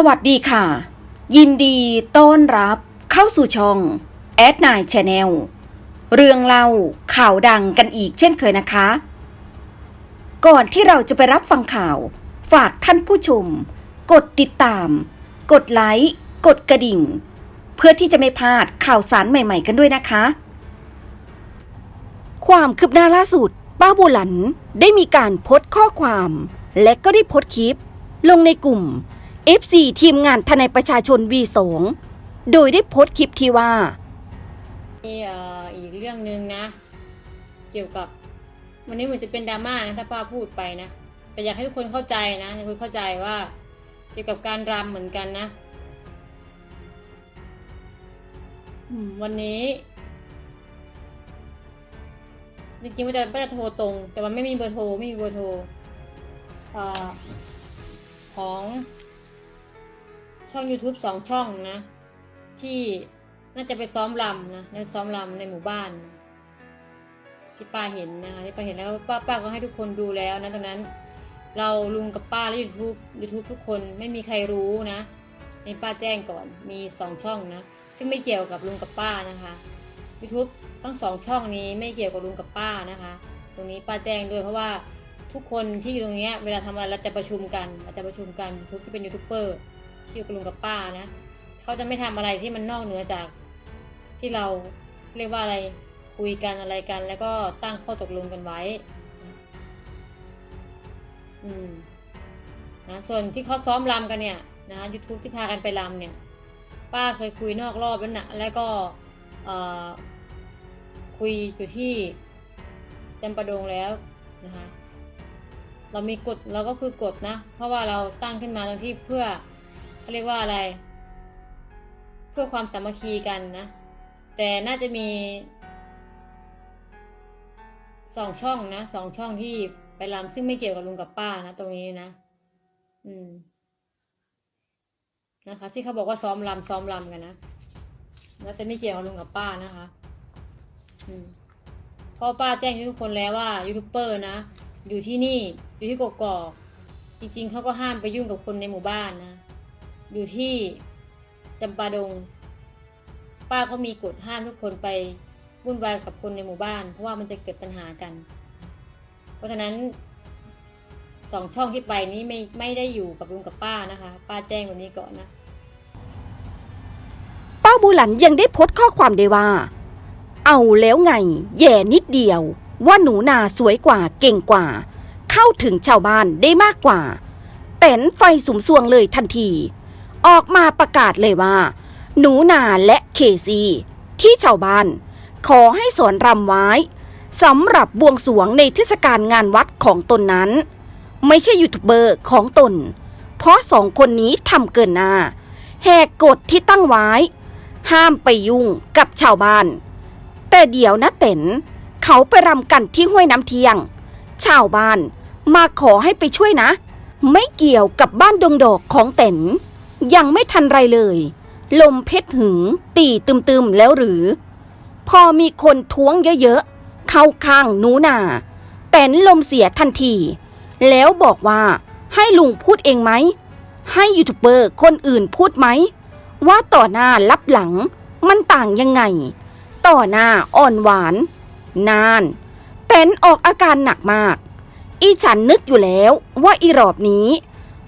สวัสดีค่ะ ยินดีต้อนรับเข้าสู่ช่องแอดนายชาแนลเรื่องเล่าข่าวดังกันอีกเช่นเคยนะคะ ก่อนที่เราจะไปรับฟังข่าว ฝากท่านผู้ชม กดติดตาม กดไลค์ กดกระดิ่ง เพื่อที่จะไม่พลาดข่าวสารใหม่ๆกันด้วยนะคะ ความคืบหน้าล่าสุด ป้าบูหลันได้มีการโพสต์ข้อความ และก็ได้โพสต์คลิป ลงในกลุ่ม FC ทีมงานทนายประชาชน V2 โดยได้โพสต์คลิปที่ว่า มีเอ่ออีกเรื่องหนึ่งนะ เกี่ยวกับ วันนี้เหมือนจะเป็นดราม่านะถ้าป้าพูดไปนะแต่อยากให้ทุกคนเข้าใจนะทุกคนเข้าใจว่า เกี่ยวกับการรำเหมือนกันนะอืมวันนี้จริงๆว่าจะว่าจะโทรตรง แต่ว่าไม่มีเบอร์โทรไม่มีเบอร์โทรเอ่อของ ช่อง YouTube สองช่องนะ ที่น่าจะไปซ้อมรำนะในซ้อมรำในหมู่บ้านที่ป้าเห็นนะคะที่ป้าเห็นแล้วป้าป้าก็ให้ทุกคนดูแล้วนะตอนนั้น เราลุงกับป้าและยูทูบยูทูบทุกคนไม่มีใครรู้นะนี่ป้าแจ้งก่อนมีสองช่องนะ ซึ่งไม่เกี่ยวกับลุงกับป้านะคะ YouTube ทั้งสองช่องนี้ไม่เกี่ยวกับลุงกับป้านะคะ ตรงนี้ป้าแจ้งด้วยเพราะว่าทุกคนที่อยู่ตรงเนี้ยเวลาทำอะไรเราจะประชุมกันเราจะประชุมกันทูบที่เป็นยูทูบเบอร์ ที่อยู่กับลุงกับป้านะเขาจะไม่ทำอะไรที่มันนอกเหนือจากที่เราเรียกว่าอะไรคุยกันอะไรกัน แล้วก็ตั้งข้อตกลงกันไว้ อืมนะส่วนที่เขาซ้อมรำกันเนี่ยนะยูทูบที่พากันไปรำเนี่ย ป้าเคยคุยนอกรอบแล้วนะแล้วก็เอ่อคุยอยู่ที่จำปาดงแล้วนะคะ เรามีกฎเราก็คือกฎนะ เพราะว่าเราตั้งขึ้นมาตรงที่เพื่อ เขาเรียกว่าอะไร เพื่อความสามัคคีกันนะ แต่น่าจะมีสองช่องนะสองช่องที่ไปรำซึ่งไม่เกี่ยวกับลุงกับป้านะตรงนี้นะ อืม นะคะ ที่เขาบอกว่าซ้อมรำซ้อมรำกันนะน่าจะไม่เกี่ยวกับลุงกับป้านะคะ อืมพราะป้าแจ้งทุกคนแล้วว่ายูทูบเบอร์นะอยู่ที่นี่อยู่ที่กกอกจริงๆเขาก็ห้ามไปยุ่งกับคนในหมู่บ้านนะ อยู่ที่จำปาดง ป้าก็มีกฎห้ามทุกคนไปวุ่นวายกับคนในหมู่บ้าน เพราะว่ามันจะเกิดปัญหากัน เพราะฉะนั้นสองช่องที่ไปนี้ไม่ไม่ได้อยู่กับลุงกับป้านะคะ ป้าแจ้งวันนี้ก่อนนะป้าบูหลันยังได้โพสต์ข้อความได้ว่า เอาแล้วไง แย่นิดเดียว ว่าหนูนาสวยกว่าเก่งกว่า เข้าถึงชาวบ้านได้มากกว่าเต็นไฟสุมสวงเลยทันที ออกมาประกาศเลยว่า หนูนาและเคซี ที่ชาวบ้าน ขอให้สอนรำไว้สำหรับบวงสรวงในเทศกาลงานวัดของตนนั้น ไม่ใช่ยูทูบเบอร์ของตน เพราะสองคนนี้ทำเกินหน้า แหกกฎที่ตั้งไว้ ห้ามไปยุ่งกับชาวบ้าน แต่เดี๋ยวนะเต็นเขาไปรำกันที่ห้วยน้ำเทียง ชาวบ้านมาขอให้ไปช่วยนะ ไม่เกี่ยวกับบ้านดงดอกของเต็น ยังไม่ทันไรเลย ลมเพชรหึง ตีตึมๆแล้วหรือ พอมีคนท้วงเยอะๆ เข้าข้างหนูนาเต็นลมเสียทันที แล้วบอกว่าให้ลุงพูดเองไหม ให้ยูทูบเบอร์คนอื่นพูดไหม ว่าต่อหน้ารับหลังมันต่างยังไง ต่อหน้าอ่อนหวาน นานเต้นออกอาการหนักมาก อีฉันนึกอยู่แล้วว่าอีรอบนี้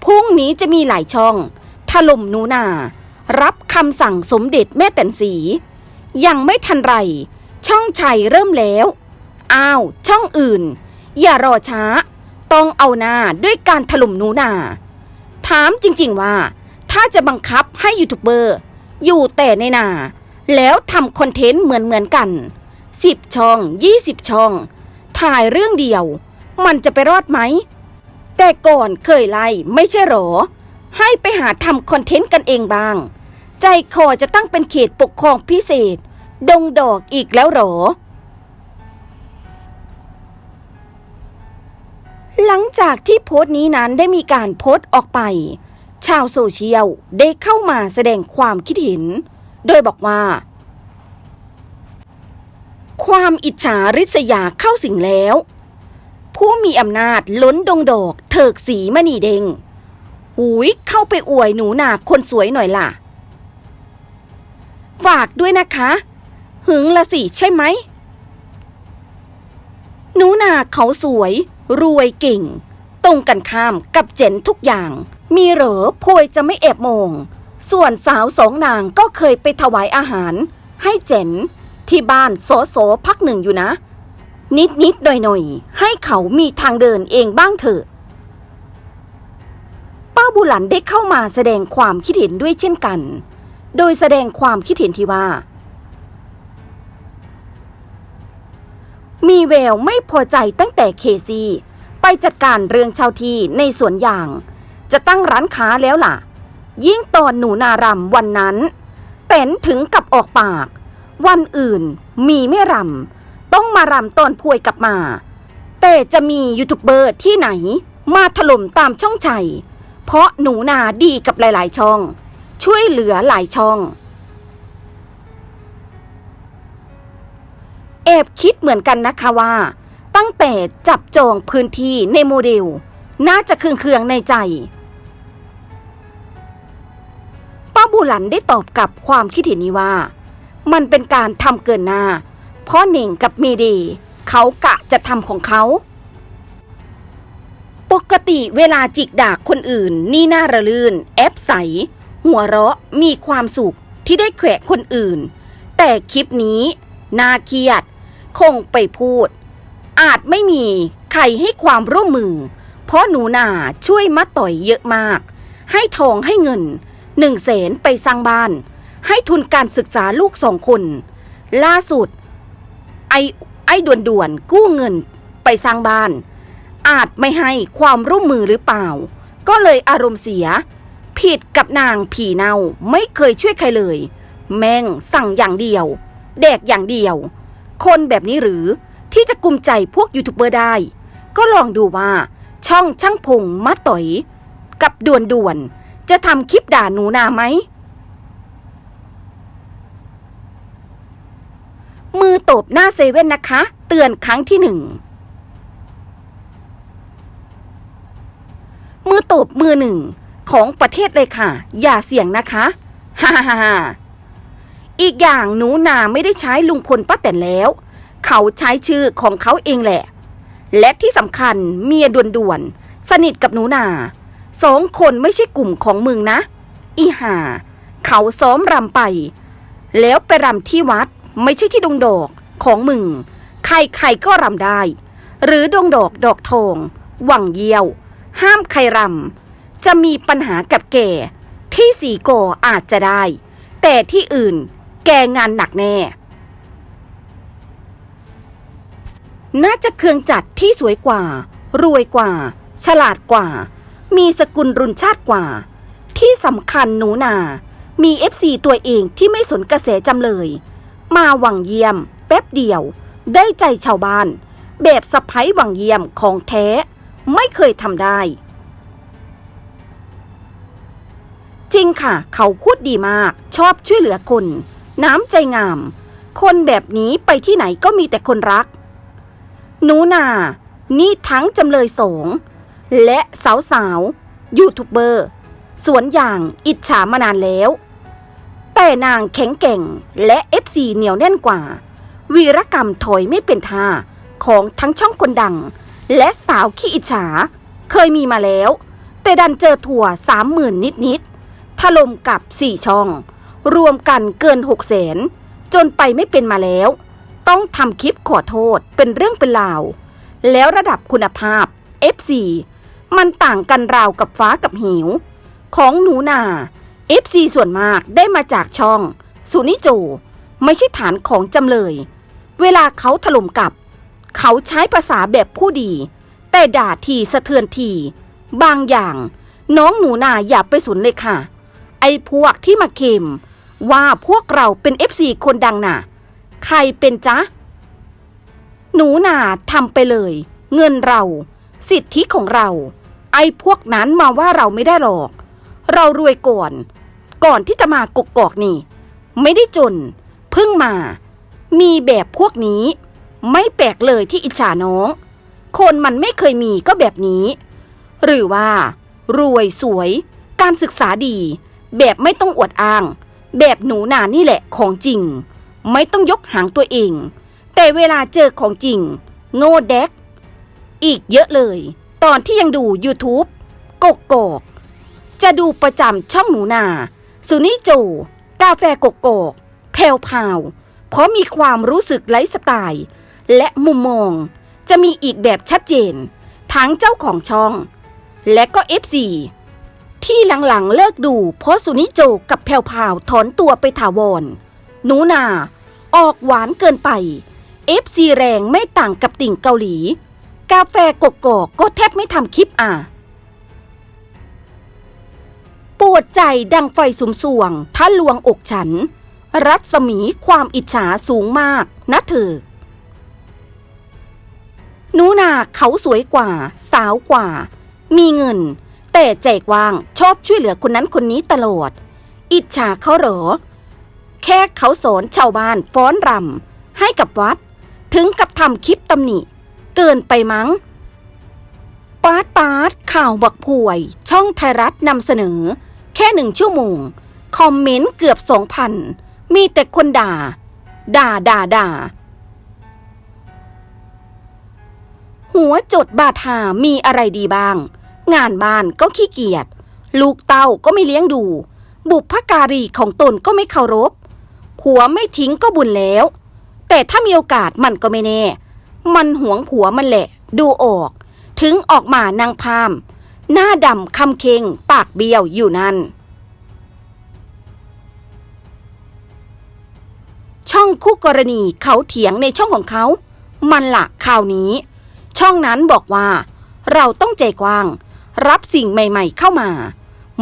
พรุ่งนี้จะมีหลายช่อง ถล่มหนูนา รับคำสั่งสมเด็จแม่แตนสี ยังไม่ทันไร ช่องชัยเริ่มแล้ว อ้าว ช่องอื่น อย่ารอช้า ต้องเอาหน้าด้วยการถล่มหนูนา ถามจริงๆว่า ถ้าจะบังคับให้ยูทูบเบอร์ อยู่แต่ในนา แล้วทำคอนเทนต์เหมือนๆกัน10ช่อง20ช่อง ถ่ายเรื่องเดียว มันจะไปรอดไหม แต่ก่อนเคยไล่ไม่ใช่หรอ ให้ไปหาทำคอนเทนต์กันเองบ้าง ใจคอจะตั้งเป็นเขตปกครองพิเศษ ดงดอกอีกแล้วหรอ หลังจากที่โพสต์นี้นั้นได้มีการโพสต์ออกไป ชาวโซเชียลได้เข้ามาแสดงความคิดเห็น โดยบอกว่า ความอิจฉาริษยาเข้าสิงแล้ว ผู้มีอำนาจล้นดงดอกเถิกสีมณีเดง หุยเข้าไปอวยหนูนาคนสวยหน่อยล่ะ ฝากด้วยนะคะ หึงละสิใช่ไหม หนูนาเขาสวย รวยเก่ง ตรงกันข้ามกับเจนทุกอย่าง มีเหรอพวยจะไม่แอบมองส่วนสาวสองนางก็เคยไปถวายอาหาร ให้เจนที่บ้านโสโสพักหนึ่งอยู่นะ นิดนิดหน่อยหน่อยๆให้เขามีทางเดินเองบ้างเถอะ บุหลันได้เข้ามาแสดงความคิดเห็นด้วยเช่นกัน โดยแสดงความคิดเห็นที่ว่า มีแววไม่พอใจตั้งแต่เคซีไปจัดการเรื่องช่าที่ในสวนยาง จะตั้งร้านค้าแล้วล่ะ ยิ่งตอนหนูนารำวันนั้นแตนถึงกับออกปาก วันอื่นมีไม่รำต้องมารำตอนพวยกลับมา แต่จะมียูทูบเบอร์ที่ไหนมาถล่มตามช่องชัย เพราะหนูนาดีกับหลาย ๆ ช่อง ช่วยเหลือหลายช่อง แอบคิดเหมือนกันนะคะว่า ตั้งแต่จับจองพื้นที่ในโมเดล น่าจะเคืองๆในใจป้าบุหลันได้ตอบกับความคิดเห็นนี้ว่า มันเป็นการทำเกินหน้า เพราะหน่งกับเมเดย์เขากะจะทำของเขา กติเวลาจิกดากคนอื่น นี่น่าระลื่น แอปใส หัวเราะมีความสุขที่ได้แขวะคนอื่น แต่คลิปนี้น่าเครียด คงไปพูด อาจไม่มีใครให้ความร่วมมือ เพราะหนูนาช่วยมาต่อยเยอะมาก ให้ทองให้เงินหนึ่งแสนไปสร้างบ้าน ให้ทุนการศึกษาลูกสองคน ล่าสุด ไอ้ไอ้ด่วนๆ กู้เงินไปสร้างบ้าน อาจไม่ให้ความร่วมมือหรือเปล่า ก็เลยอารมณ์เสีย ผิดกับนางผีเนาไม่เคยช่วยใครเลย แม่งสั่งอย่างเดียว แดกอย่างเดียว คนแบบนี้หรือที่จะกุมใจพวกยูทูบเบอร์ได้ ก็ลองดูว่าช่องช่างพงมาต่อย กับด่วนด่วนๆจะทำคลิปด่าหนูนาไหม มือตบหน้าเซเว่นนะคะ เตือนครั้งที่หนึ่ง อตบมือหนึ่งของประเทศเลยค่ะ อย่าเสี่ยงนะคะฮ่าฮ่าฮ่าอีกอย่างหนูนาไม่ได้ใช้ลุงพลป้าแต่นแล้ว เขาใช้ชื่อของเขาเองแหละ และที่สำคัญเมียด่วนๆสนิทกับหนูนาสองคนไม่ใช่กลุ่มของมึงนะ อีหาเขาซ้อมรำไป แล้วไปรำที่วัดไม่ใช่ที่ดงดอกของมึง ใครๆก็รำได้ หรือดงดอกดอกทอง หวังเยี่ยว ห้ามใครรำจะมีปัญหากับแกที่สีโกออาจจะได้ แต่ที่อื่นแกงานหนักแน่ น่าจะเครื่องจัดที่สวยกว่า รวยกว่า ฉลาดกว่า มีสกุลรุนชาติกว่า ที่สำคัญหนูนา มีเอฟซีตัวเองที่ไม่สนกระแสจำเลย มาหวังเยี่ยม แป๊บเดียว ได้ใจชาวบ้าน แบบสะพ้ยหวังเยี่ยมของแท้ ไม่เคยทำได้ จริงค่ะ เขาพูดดีมาก ชอบช่วยเหลือคน น้ำใจงาม คนแบบนี้ไปที่ไหนก็มีแต่คนรัก หนูนา นี่ทั้งจำเลยสงและสาวสาวๆยูทูบเบอร์ สวนอย่างอิจฉามานานแล้ว แต่นางแข็งแกร่งและเอฟซีเหนียวแน่นกว่า วีรกรรมถอยไม่เป็นท่าของทั้งช่องคนดัง และสาวขี้อิจฉา เคยมีมาแล้ว แต่ดันเจอถั่วสามหมื่นนิดๆถล่มกับสี่ช่อง รวมกันเกินหกแสนจนไปไม่เป็นมาแล้ว ต้องทำคลิปขอโทษเป็นเรื่องเป็นราว แล้วระดับคุณภาพ F4 มันต่างกันราวกับฟ้ากับหิว ของหนูนา FC ส่วนมากได้มาจากช่อง สุนิโจ ไม่ใช่ฐานของจำเลย เวลาเขาถล่มกลับ เขาใช้ภาษาแบบผู้ดี แต่ด่าทีสะเทือนที บางอย่าง น้องหนูนาอย่าไปสนเลยค่ะ ไอ้พวกที่มาเค็มว่าพวกเราเป็น FC คนดังน่ะ ใครเป็นจ๊ะ หนูนาทำไปเลย เงินเรา สิทธิของเรา ไอ้พวกนั้นมาว่าเราไม่ได้หรอก เรารวยก่อน ก่อนที่จะมากกกอกนี่ ไม่ได้จน เพิ่งมา มีแบบพวกนี้ ไม่แปลกเลยที่อิจฉาน้อง คนมันไม่เคยมีก็แบบนี้ หรือว่า รวยสวย การศึกษาดี แบบไม่ต้องอวดอ้าง แบบหนูนานี่แหละของจริง ไม่ต้องยกหางตัวเอง แต่เวลาเจอของจริง โง่แดก อีกเยอะเลย ตอนที่ยังดู YouTube กกกกจะดูประจำช่องหนูนา สุนิโจ กาแฟกกกกแพลวพาวเพราะมีความรู้สึกไลฟ์สไตล์ และมุมมอง จะมีอีกแบบชัดเจน ทั้งเจ้าของช่อง และก็ FC ที่หลังๆเลิกดูเพราะสุนิโจกับแพลวพาวถอนตัวไปถาวรหนูนา ออกหวานเกินไป FC แรงไม่ต่างกับติ่งเกาหลี กาแฟกกอกก็แทบไม่ทำคลิปอะปวดใจดังไฟสุมสวงถ้าลวงอกฉัน รัศมีความอิจฉาสูงมากนะเธอ นูนาเขาสวยกว่า สาวกว่า มีเงิน แต่ใจกว้างชอบช่วยเหลือคนนั้นคนนี้ตลอด อิจฉาเขาเหรอ แค่เขาสอนชาวบ้านฟ้อนรำให้กับวัด ถึงกับทำคลิปตำหนิ เกินไปมั้งปาดปาดข่าวบักป่วย ช่องไทยรัฐนำเสนอ แค่หนึ่งชั่วโมง คอมเมนต์เกือบสองพันมีแต่คนด่า ด่าด่าด่า หัวจดบาทามีอะไรดีบ้าง งานบ้านก็ขี้เกียจ ลูกเต้าก็ไม่เลี้ยงดู บุพการีของตนก็ไม่เคารพ ผัวไม่ทิ้งก็บุญแล้ว แต่ถ้ามีโอกาสมันก็ไม่แน่ มันหวงผัวมันแหละ ดูออก ถึงออกมานางพาม หน้าดำคำเคงปากเบี้ยวอยู่นั่น ช่องคู่กรณีเขาเถียงในช่องของเขา มันละข่าวนี้ ช่องนั้นบอกว่า เราต้องใจกว้าง รับสิ่งใหม่ๆเข้ามา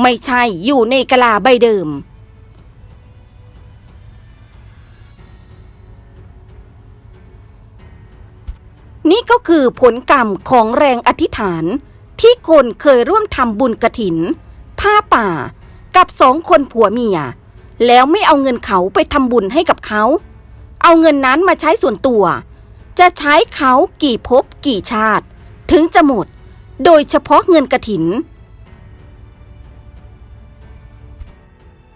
ไม่ใช่อยู่ในกะลาใบเดิม นี่ก็คือผลกรรมของแรงอธิษฐาน ที่คนเคยร่วมทำบุญกระถิน ผ้าป่า กับสองคนผัวเมีย แล้วไม่เอาเงินเขาไปทำบุญให้กับเขา เอาเงินนั้นมาใช้ส่วนตัว จะใช้เขากี่ภพกี่ชาติ ถึงจะหมด โดยเฉพาะเงินกระถิน